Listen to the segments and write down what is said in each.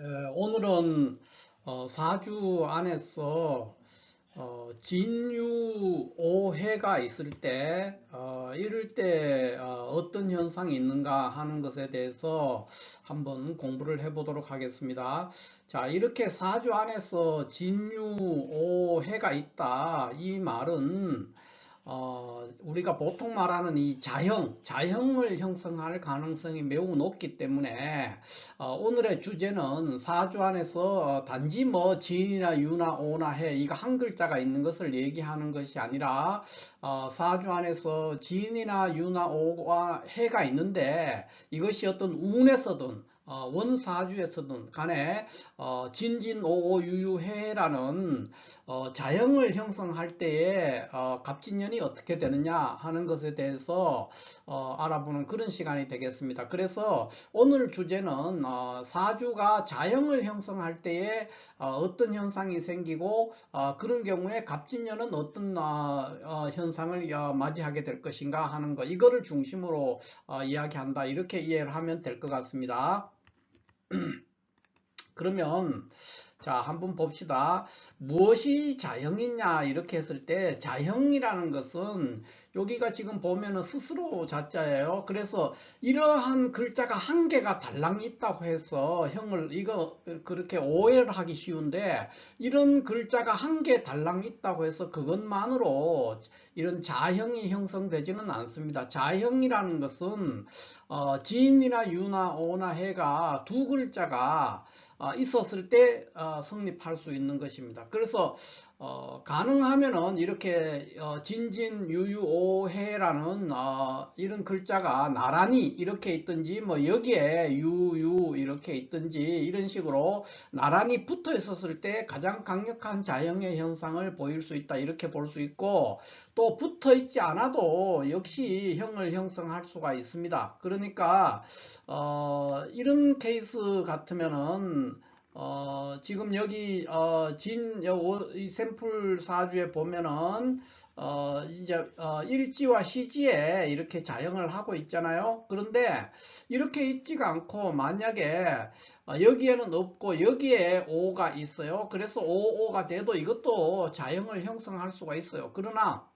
에, 오늘은 어, 4주 안에서 어, 진유 오해가 있을 때 어, 이럴 때 어, 떤 현상이 있는가 하는 것에 대해서 한번 공부를 해 보도록 하겠습니다. 자 이렇게 4주 안에서 진유 오해가 있다 이 말은 어, 우리가 보통 말하는 이 자형, 자형을 형성할 가능성이 매우 높기 때문에 어, 오늘의 주제는 사주 안에서 어, 단지 뭐 진이나 유나 오나 해 이거 한 글자가 있는 것을 얘기하는 것이 아니라 어, 사주 안에서 진이나 유나 오와 해가 있는데 이것이 어떤 운에서든 어, 원사주에서든 간에 어, 진진오오유유해라는 어, 자형을 형성할 때에 어, 갑진년이 어떻게 되느냐 하는 것에 대해서 어, 알아보는 그런 시간이 되겠습니다. 그래서 오늘 주제는 어, 사주가 자형을 형성할 때에 어, 떤 현상이 생기고 어, 그런 경우에 갑진년은 어떤 현상을 맞이하게 될 것인가 하는 것 이거를 중심으로 이야기한다 이렇게 이해를 하면 될 것 같습니다. 그러면 자 한번 봅시다. 무엇이 자형이냐? 이렇게 했을 때 자형이라는 것은 여기가 지금 보면은 스스로 자자예요 그래서 이러한 글자가 한 개가 달랑 있다고 해서 형을 이거 그렇게 오해를 하기 쉬운데 이런 글자가 한 개 달랑 있다고 해서 그것만으로 이런 자형이 형성되지는 않습니다 자형이라는 것은 어, 진이나 유나 오나 해가 두 글자가 어, 있었을 때 어, 성립할 수 있는 것입니다. 그래서 어, 가능하면은 이렇게 어, 진진유유오해라는 어, 이런 글자가 나란히 이렇게 있든지 뭐 여기에 유유 이렇게 있든지 이런 식으로 나란히 붙어 있었을 때 가장 강력한 자형의 현상을 보일 수 있다 이렇게 볼 수 있고 또 붙어 있지 않아도 역시 형을 형성할 수가 있습니다. 그러니까 어, 이런 케이스 같으면은 어, 지금 여기 어, 진, 이 샘플 사주에 보면은 어, 이제 어, 일지와 시지에 이렇게 자형을 하고 있잖아요. 그런데 이렇게 있지가 않고 만약에 어, 여기에는 없고 여기에 오가 있어요. 그래서 오오가 돼도 이것도 자형을 형성할 수가 있어요. 그러나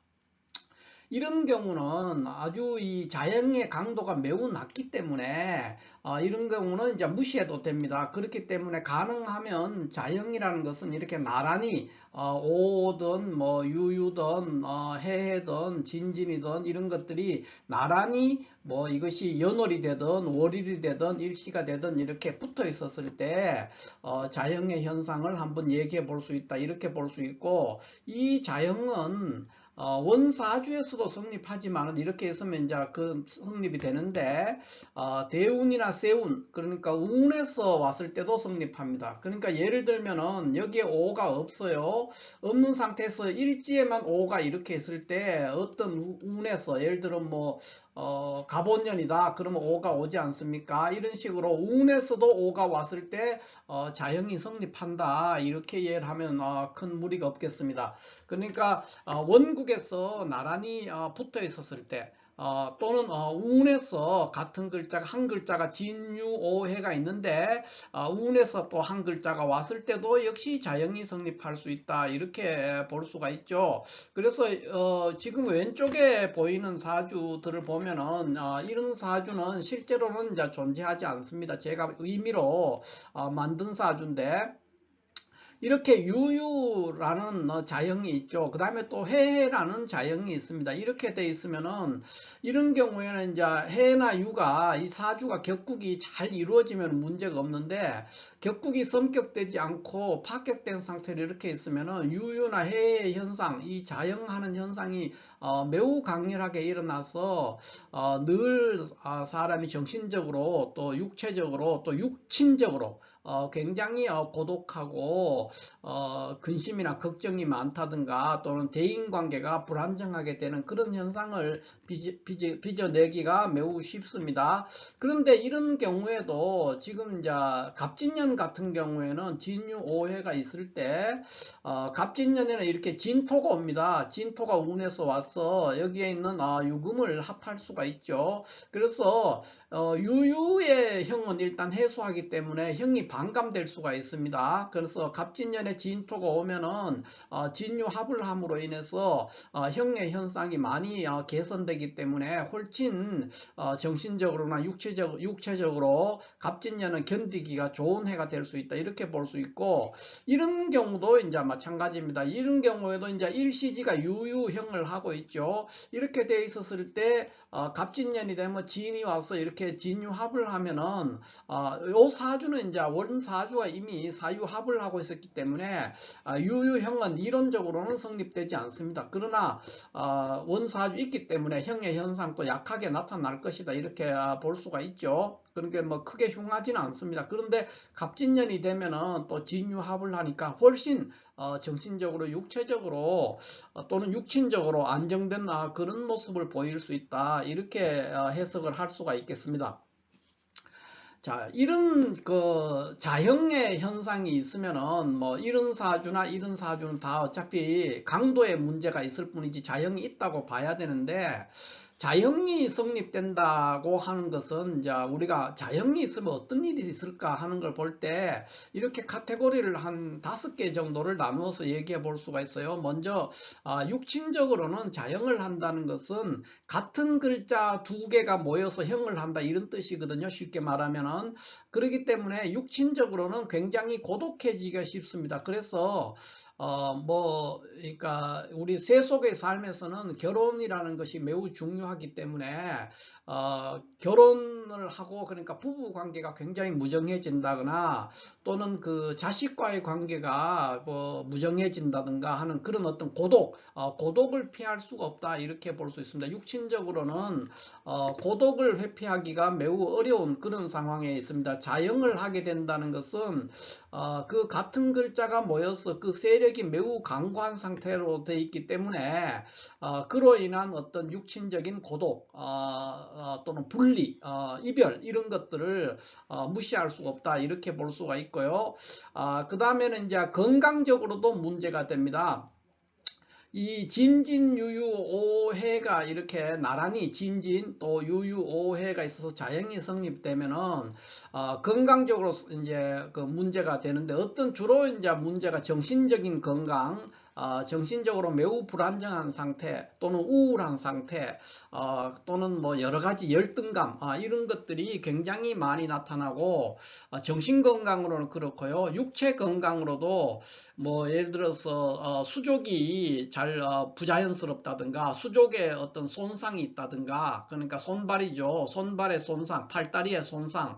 이런 경우는 아주 이 자연의 강도가 매우 낮기 때문에 어, 이런 경우는 이제 무시해도 됩니다. 그렇기 때문에 가능하면 자연이라는 것은 이렇게 나란히 어, 오든 뭐 유유든 어, 해해든 진진이든 이런 것들이 나란히 뭐 이것이 연월이 되든 월일이 되든 일시가 되든 이렇게 붙어 있었을 때 어, 자형의 현상을 한번 얘기해 볼 수 있다 이렇게 볼 수 있고 이 자형은 어, 원사주에서도 성립하지만 이렇게 있으면 이제 그 성립이 되는데 어, 대운이나 세운 그러니까 운에서 왔을 때도 성립합니다. 그러니까 예를 들면은 여기에 5가 없어요. 없는 상태에서 일지에만 5가 이렇게 있을 때 어떤 운에서 예를 들어 뭐 어, 가본년이다. 그러면 5가 오지 않습니까? 이런 식으로 운에서도 5가 왔을 때 어, 자형이 성립한다. 이렇게 이해를 하면 어, 큰 무리가 없겠습니다. 그러니까 어, 원국 에서 나란히 어, 붙어 있었을 때 어, 또는 어, 운에서 같은 글자가 한 글자가 진유오해가 있는데 어, 운에서 또 한 글자가 왔을 때도 역시 자형이 성립할 수 있다 이렇게 볼 수가 있죠. 그래서 어, 지금 왼쪽에 보이는 사주들을 보면은 어, 이런 사주는 실제로는 이제 존재하지 않습니다. 제가 의미로 어, 만든 사주인데 이렇게 유유라는 어, 자형이 있죠. 그 다음에 또 해해라는 자형이 있습니다. 이렇게 돼 있으면은 이런 경우에는 이제 해나 유가 이 사주가 격국이 잘 이루어지면 문제가 없는데 격국이 성격되지 않고 파격된 상태로 이렇게 있으면은 유유나 해의 현상, 이 자형하는 현상이 어, 매우 강렬하게 일어나서 어, 늘 어, 사람이 정신적으로 또 육체적으로 또 육친적으로 어, 굉장히 어, 고독하고 어, 근심이나 걱정이 많다든가 또는 대인 관계가 불안정하게 되는 그런 현상을 빚, 빚, 빚어내기가 매우 쉽습니다. 그런데 이런 경우에도 지금 이제 갑진년 같은 경우에는 진유 오해가 있을 때 어, 갑진년에는 이렇게 진토가 옵니다. 진토가 운에서 와서 여기에 있는 아, 유금을 합할 수가 있죠. 그래서 어, 유유의 형은 일단 해소하기 때문에 형이 반감될 수가 있습니다. 그래서 갑진년에 진토가 오면은 어, 진유 합을 함으로 인해서 어, 형의 현상이 많이 어, 개선되기 때문에 훨씬 어, 정신적으로나 육체적, 육체적으로 갑진년은 견디기가 좋은 해가 될 수 있다 이렇게 볼 수 있고 이런 경우도 이제 마찬가지입니다. 이런 경우에도 이제 일시지가 유유형을 하고 있죠. 이렇게 돼 있었을 때 어, 갑진년이 되면 진이 와서 이렇게 진유합을 하면은 어, 요 사주는 이제 원사주가 이미 사유합을 하고 있었기 때문에 어, 유유형은 이론적으로는 성립되지 않습니다. 그러나 어, 원사주 있기 때문에 형의 현상도 약하게 나타날 것이다 이렇게 어, 볼 수가 있죠. 그러니까 뭐 크게 흉하지는 않습니다. 그런데 갑진년이 되면은 또 진유합을 하니까 훨씬 어, 정신적으로 육체적으로 어, 또는 육친적으로 안정된 아, 그런 모습을 보일 수 있다 이렇게 어, 해석을 할 수가 있겠습니다. 자, 이런 그 자형의 현상이 있으면은 뭐 이런 사주나 이런 사주는 다 어차피 강도의 문제가 있을 뿐이지 자형이 있다고 봐야 되는데 자형이 성립된다고 하는 것은 이제 우리가 자형이 있으면 어떤 일이 있을까 하는 걸 볼 때 이렇게 카테고리를 한 다섯 개 정도를 나누어서 얘기해 볼 수가 있어요. 먼저 아, 육친적으로는 자형을 한다는 것은 같은 글자 두 개가 모여서 형을 한다 이런 뜻이거든요. 쉽게 말하면은 그렇기 때문에 육친적으로는 굉장히 고독해지기가 쉽습니다. 그래서 어, 뭐, 그러니까 우리 세 속의 삶에서는 결혼이라는 것이 매우 중요하기 때문에 어, 결혼을 하고 그러니까 부부 관계가 굉장히 무정해진다거나 또는 그 자식과의 관계가 뭐 무정해진다든가 하는 그런 어떤 고독, 어, 고독을 피할 수가 없다 이렇게 볼 수 있습니다. 육친적으로는 어, 고독을 회피하기가 매우 어려운 그런 상황에 있습니다. 자영을 하게 된다는 것은 어, 그 같은 글자가 모여서 그 세력 이 매우 강고한 상태로 되어 있기 때문에 어, 그로 인한 어떤 육친적인 고독 어, 어, 또는 분리, 어, 이별 이런 것들을 어, 무시할 수가 없다 이렇게 볼 수가 있고요. 아, 그 다음에는 이제 건강적으로도 문제가 됩니다. 이 진진유유 오해가 이렇게 나란히 진진 또 유유 오해가 있어서 자연이 성립되면은 어, 건강적으로 이제 그 문제가 되는데 어떤 주로 이제 문제가 정신적인 건강 어, 정신적으로 매우 불안정한 상태 또는 우울한 상태 어, 또는 뭐 여러 가지 열등감 어, 이런 것들이 굉장히 많이 나타나고 어, 정신 건강으로는 그렇고요. 육체 건강으로도 뭐 예를 들어서 어, 수족이 잘 어, 부자연스럽다든가 수족에 어떤 손상이 있다든가 그러니까 손발이죠. 손발의 손상 팔다리의 손상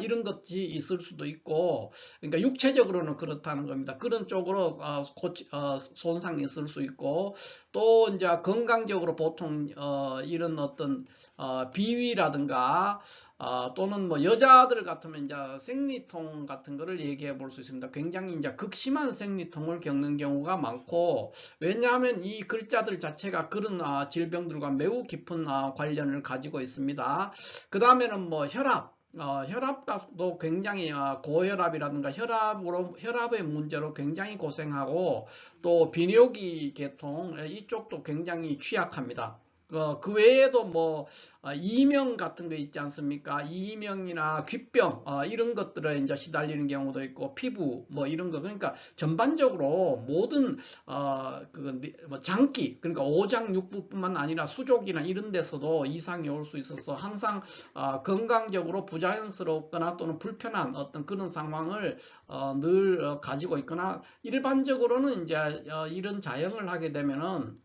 이런 것이 있을 수도 있고 그러니까 육체적으로는 그렇다는 겁니다. 그런 쪽으로 고치, 손상이 있을 수 있고 또 이제 건강적으로 보통 어, 이런 어떤 어, 비위라든가 어, 또는 뭐 여자들 같으면 이제 생리통 같은 거를 얘기해 볼 수 있습니다. 굉장히 이제 극심한 생리통을 겪는 경우가 많고 왜냐하면 이 글자들 자체가 그런 아, 질병들과 매우 깊은 아, 관련을 가지고 있습니다. 그 다음에는 뭐 혈압 어, 혈압도 굉장히 어, 고혈압이라든가 혈압으로 혈압의 문제로 굉장히 고생하고 또 비뇨기 계통 이쪽도 굉장히 취약합니다. 어, 그 외에도 뭐 어, 이명 같은 거 있지 않습니까? 이명이나 귀병 어, 이런 것들에 이제 시달리는 경우도 있고 피부 뭐 이런 거 그러니까 전반적으로 모든 어, 그뭐 장기 그러니까 오장육부뿐만 아니라 수족이나 이런 데서도 이상이 올 수 있어서 항상 어, 건강적으로 부자연스럽거나 또는 불편한 어떤 그런 상황을 어, 늘 어, 가지고 있거나 일반적으로는 이제 어, 이런 자영을 하게 되면은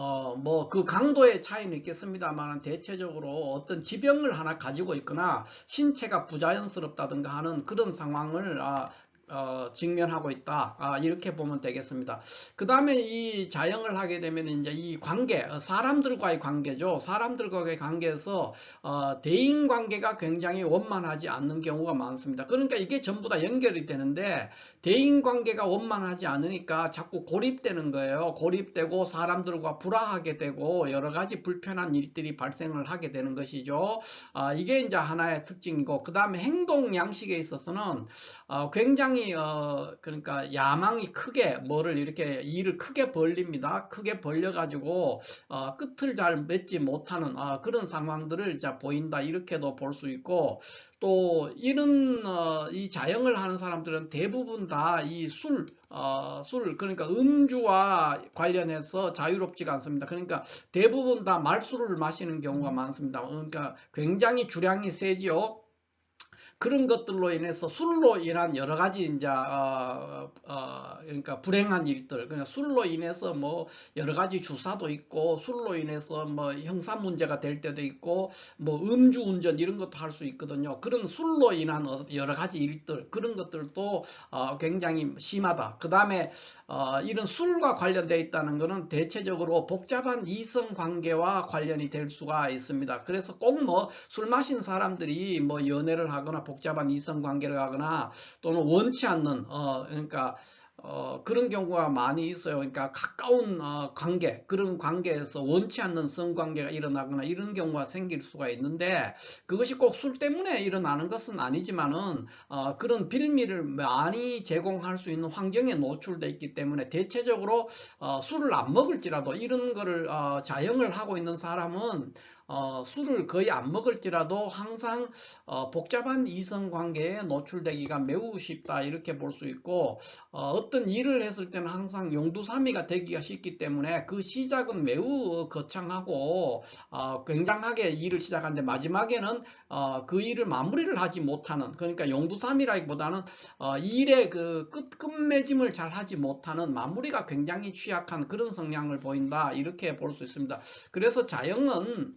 어, 뭐, 그 강도의 차이는 있겠습니다만, 대체적으로 어떤 지병을 하나 가지고 있거나, 신체가 부자연스럽다든가 하는 그런 상황을, 아, 어, 직면하고 있다. 아, 이렇게 보면 되겠습니다. 그 다음에 이 자영을 하게 되면 이제 이 관계, 어, 사람들과의 관계죠. 사람들과의 관계에서 어, 대인 관계가 굉장히 원만하지 않는 경우가 많습니다. 그러니까 이게 전부 다 연결이 되는데 대인 관계가 원만하지 않으니까 자꾸 고립되는 거예요. 고립되고 사람들과 불화하게 되고 여러 가지 불편한 일들이 발생을 하게 되는 것이죠. 아, 이게 이제 하나의 특징이고 그 다음에 행동 양식에 있어서는 어, 굉장히 어, 그러니까 야망이 크게 뭐를 이렇게 일을 크게 벌립니다. 크게 벌려 가지고 어, 끝을 잘 맺지 못하는 어, 그런 상황들을 이제 보인다 이렇게도 볼 수 있고 또 이런 어, 이 자영을 하는 사람들은 대부분 다 이 술, 어, 술 그러니까 음주와 관련해서 자유롭지가 않습니다. 그러니까 대부분 다 말술을 마시는 경우가 많습니다. 그러니까 굉장히 주량이 세지요. 그런 것들로 인해서 술로 인한 여러 가지 이제 어, 어, 그러니까 불행한 일들 그냥 술로 인해서 뭐 여러 가지 주사도 있고 술로 인해서 뭐 형사 문제가 될 때도 있고 뭐 음주 운전 이런 것도 할 수 있거든요. 그런 술로 인한 어, 여러 가지 일들 그런 것들도 어, 굉장히 심하다. 그 다음에 어, 이런 술과 관련되어 있다는 것은 대체적으로 복잡한 이성 관계와 관련이 될 수가 있습니다. 그래서 꼭 뭐 술 마신 사람들이 뭐 연애를 하거나 복잡한 이성 관계를 하거나 또는 원치 않는 어 그러니까 어, 그런 경우가 많이 있어요. 그러니까 가까운 어, 관계, 그런 관계에서 원치 않는 성관계가 일어나거나 이런 경우가 생길 수가 있는데 그것이 꼭 술 때문에 일어나는 것은 아니지만은 어, 그런 빌미를 많이 제공할 수 있는 환경에 노출되어 있기 때문에 대체적으로 어, 술을 안 먹을지라도 이런 거를 어, 자영을 하고 있는 사람은 어, 술을 거의 안 먹을지라도 항상 어, 복잡한 이성 관계에 노출되기가 매우 쉽다 이렇게 볼 수 있고 어, 떤 일을 했을 때는 항상 용두사미가 되기가 쉽기 때문에 그 시작은 매우 거창하고 어, 굉장하게 일을 시작하는데 마지막에는 어, 그 일을 마무리를 하지 못하는 그러니까 용두사미라기보다는 어, 일의 그 끝, 끝맺음을 잘 하지 못하는 마무리가 굉장히 취약한 그런 성향을 보인다 이렇게 볼 수 있습니다. 그래서 자영은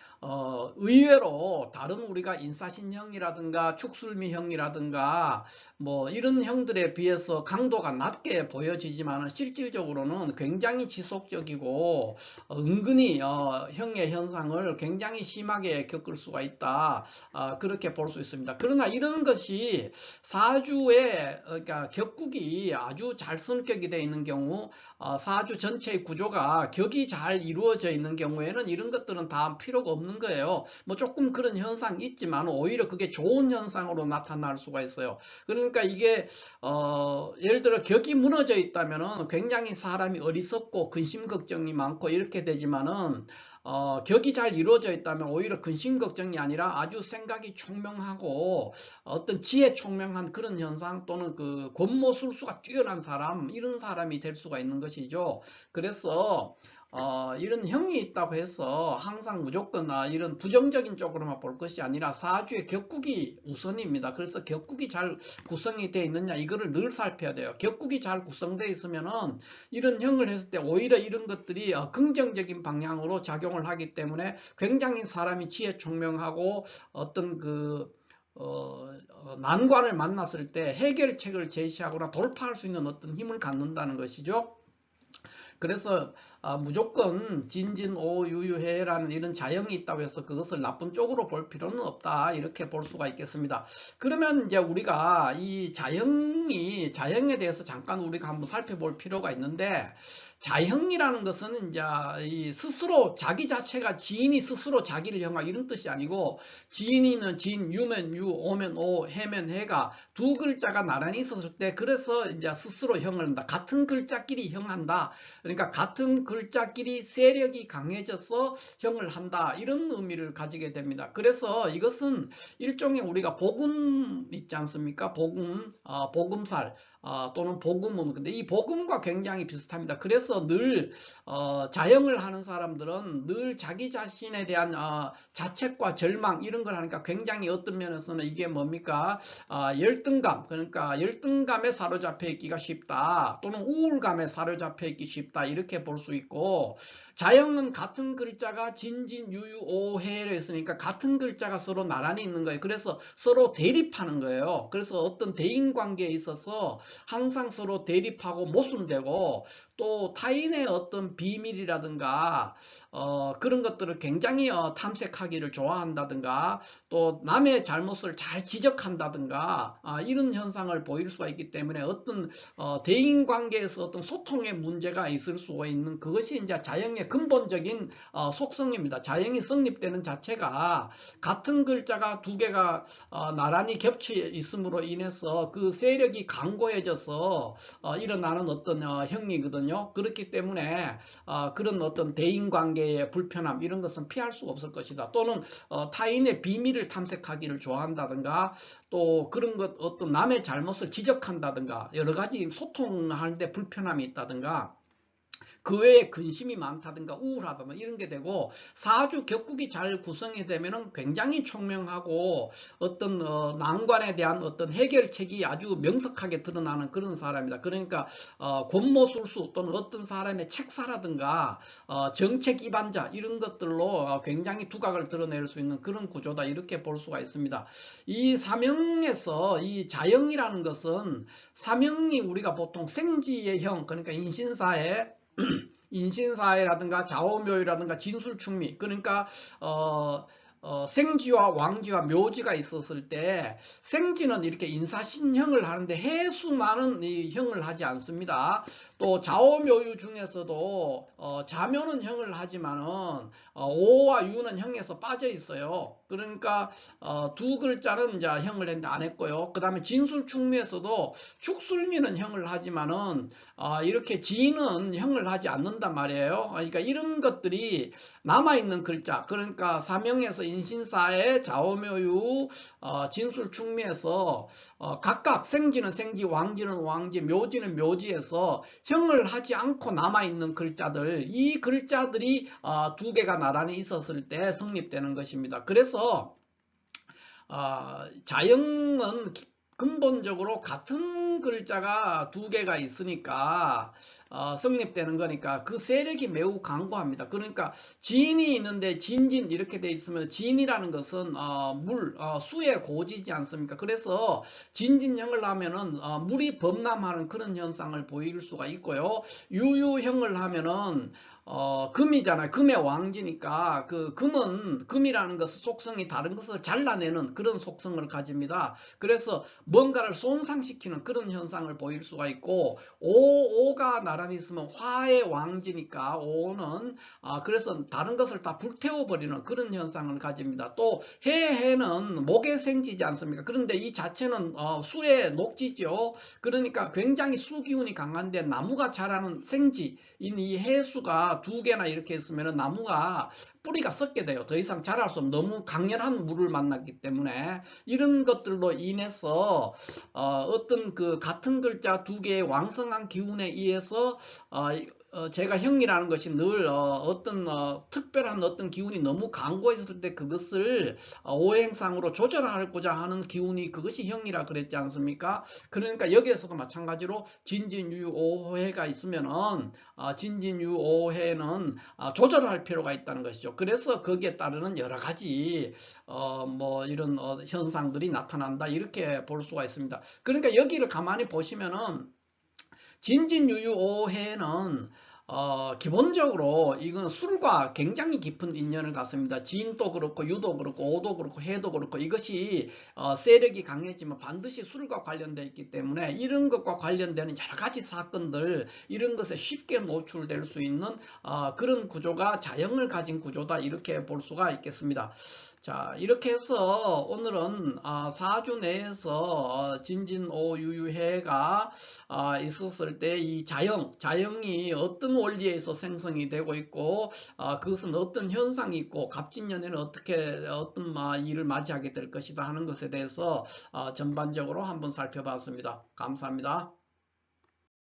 어, 의외로 다른 우리가 인사신형이라든가 축술미형이라든가 뭐 이런 형들에 비해서 강도가 낮게 보여지지만 실질적으로는 굉장히 지속적이고 어, 은근히 어, 형의 현상을 굉장히 심하게 겪을 수가 있다 어, 그렇게 볼 수 있습니다. 그러나 이런 것이 사주의 그러니까 격국이 아주 잘 성격이 되어 있는 경우 어, 사주 전체의 구조가 격이 잘 이루어져 있는 경우에는 이런 것들은 다 필요가 없는 거예요. 뭐 조금 그런 현상이 있지만 오히려 그게 좋은 현상으로 나타날 수가 있어요. 그러니까 이게 어, 예를 들어 격이 무너져 있다면 굉장히 사람이 어리석고 근심 걱정이 많고 이렇게 되지만은 어, 격이 잘 이루어져 있다면 오히려 근심 걱정이 아니라 아주 생각이 총명하고 어떤 지혜 총명한 그런 현상 또는 그 권모술수가 뛰어난 사람 이런 사람이 될 수가 있는 것이죠. 그래서 어, 이런 형이 있다고 해서 항상 무조건 아, 이런 부정적인 쪽으로만 볼 것이 아니라 사주의 격국이 우선입니다. 그래서 격국이 잘 구성이 되어 있느냐 이거를 늘 살펴야 돼요. 격국이 잘 구성되어 있으면은 이런 형을 했을 때 오히려 이런 것들이 어, 긍정적인 방향으로 작용을 하기 때문에 굉장히 사람이 지혜 총명하고 어떤 그 어, 어, 난관을 만났을 때 해결책을 제시하거나 돌파할 수 있는 어떤 힘을 갖는다는 것이죠. 그래서 아, 무조건 진진오유유해라는 이런 자형이 있다고 해서 그것을 나쁜 쪽으로 볼 필요는 없다 이렇게 볼 수가 있겠습니다. 그러면 이제 우리가 이 자형이 자형에 대해서 잠깐 우리가 한번 살펴볼 필요가 있는데 자형이라는 것은 이제 이 스스로 자기 자체가 지인이 스스로 자기를 형하 이런 뜻이 아니고 지인이는 진, 유면 유, 오면 오, 해면 해가 두 글자가 나란히 있었을 때 그래서 이제 스스로 형을 한다. 같은 글자끼리 형한다. 그러니까 같은 글자끼리 세력이 강해져서 형을 한다. 이런 의미를 가지게 됩니다. 그래서 이것은 일종의 우리가 복음 있지 않습니까? 복음, 어, 복음살 어, 또는 복음은 근데 이 복음과 굉장히 비슷합니다. 그래서 늘 어, 자영을 하는 사람들은 늘 자기 자신에 대한 어, 자책과 절망 이런 걸 하니까 굉장히 어떤 면에서는 이게 뭡니까 어, 열등감 그러니까 열등감에 사로잡혀 있기가 쉽다 또는 우울감에 사로잡혀 있기 쉽다 이렇게 볼 수 있고 자영은 같은 글자가 진진유유오해로 했으니까 같은 글자가 서로 나란히 있는 거예요. 그래서 서로 대립하는 거예요. 그래서 어떤 대인 관계에 있어서 항상 서로 대립하고 모순되고 또 타인의 어떤 비밀이라든가 어, 그런 것들을 굉장히 어, 탐색하기를 좋아한다든가 또 남의 잘못을 잘 지적한다든가 아, 이런 현상을 보일 수가 있기 때문에 어떤 어, 대인 관계에서 어떤 소통의 문제가 있을 수가 있는 그것이 이제 자영의 근본적인 어, 속성입니다. 자영이 성립되는 자체가 같은 글자가 두 개가 어, 나란히 겹쳐 있음으로 인해서 그 세력이 강고해 져서 어, 일어나는 어떤 어, 형이거든요. 그렇기 때문에 어, 그런 어떤 대인관계의 불편함 이런 것은 피할 수가 없을 것이다. 또는 어, 타인의 비밀을 탐색하기를 좋아한다든가 또 그런 것 어떤 남의 잘못을 지적한다든가 여러 가지 소통하는데 불편함이 있다든가 그 외에 근심이 많다든가 우울하다든가 이런 게 되고 사주 격국이 잘 구성이 되면은 굉장히 총명하고 어떤 어, 난관에 대한 어떤 해결책이 아주 명석하게 드러나는 그런 사람이다. 그러니까 어, 권모술수 또는 어떤 사람의 책사라든가 어, 정책 입안자 이런 것들로 어, 굉장히 두각을 드러낼 수 있는 그런 구조다 이렇게 볼 수가 있습니다. 이 사명에서 이 자영이라는 것은 사명이 우리가 보통 생지의 형 그러니까 인신사에 인신사회라든가 좌우묘유라든가 진술충미 그러니까 어, 어, 생지와 왕지와 묘지가 있었을 때 생지는 이렇게 인사신형을 하는데 해수만은 이 형을 하지 않습니다. 또 좌오묘유 중에서도 어, 자묘는 형을 하지만은 어, 오와 유는 형에서 빠져 있어요. 그러니까 어, 두 글자는 이제 형을 했는데 안 했고요. 그 다음에 진술충미에서도 축술미는 형을 하지만은 어, 이렇게 지는 형을 하지 않는단 말이에요. 그러니까 이런 것들이 남아있는 글자 그러니까 사명에서 인신사의 좌오묘유 어, 진술 충미에서 어, 각각 생지는 생지 왕지는 왕지 묘지는 묘지에서 형을 하지 않고 남아있는 글자들 이 글자들이 어, 두 개가 나란히 있었을 때 성립되는 것입니다. 그래서 어, 자영은 근본적으로 같은 글자가 두 개가 있으니까 어, 성립되는 거니까 그 세력이 매우 강고합니다. 그러니까 진이 있는데 진진 이렇게 돼 있으면 진이라는 것은 어, 물, 어, 수의 고지지 않습니까? 그래서 진진형을 하면은 어, 물이 범람하는 그런 현상을 보일 수가 있고요. 유유형을 하면은 어, 금이잖아요. 금의 왕지니까 그 금은 금이라는 것은 속성이 다른 것을 잘라내는 그런 속성을 가집니다. 그래서 뭔가를 손상시키는 그런 현상을 보일 수가 있고 오, 오가 나란히 있으면 화의 왕지니까 오는 아, 그래서 다른 것을 다 불태워버리는 그런 현상을 가집니다. 또 해, 해는 목에 생지지 않습니까? 그런데 이 자체는 어, 수의 녹지죠. 그러니까 굉장히 수기운이 강한데 나무가 자라는 생지인 이 해수가 두 개나 이렇게 있으면 나무가 뿌리가 썩게 돼요. 더 이상 자랄 수 없는 너무 강렬한 물을 만났기 때문에 이런 것들로 인해서 어, 떤그 같은 글자 두 개의 왕성한 기운에 의해서 어, 어, 제가 형이라는 것이 늘 어, 떤 어, 특별한 어떤 기운이 너무 강고했을 때 그것을 어, 오행상으로 조절하고자 하는 기운이 그것이 형이라 그랬지 않습니까? 그러니까 여기에서도 마찬가지로 진진유오해가 있으면은 어, 진진유오해는 어, 조절할 필요가 있다는 것이죠. 그래서 거기에 따르는 여러 가지 어, 뭐 이런 어, 현상들이 나타난다 이렇게 볼 수가 있습니다. 그러니까 여기를 가만히 보시면은 진진유유 오해는 어, 기본적으로 이건 술과 굉장히 깊은 인연을 갖습니다. 진도 그렇고 유도 그렇고 오도 그렇고 해도 그렇고 이것이 어, 세력이 강해지면 반드시 술과 관련되어 있기 때문에 이런 것과 관련되는 여러 가지 사건들 이런 것에 쉽게 노출될 수 있는 어, 그런 구조가 자영을 가진 구조다 이렇게 볼 수가 있겠습니다. 자 이렇게 해서 오늘은 아, 사주 내에서 어, 진진오유유해가 아, 있었을 때 이 자영, 자영이 어떤 원리에서 생성이 되고 있고 아, 그것은 어떤 현상이 있고 갑진년에는 어떻게 어떤 일을 맞이하게 될 것이다 하는 것에 대해서 전반적으로 한번 살펴봤습니다. 감사합니다.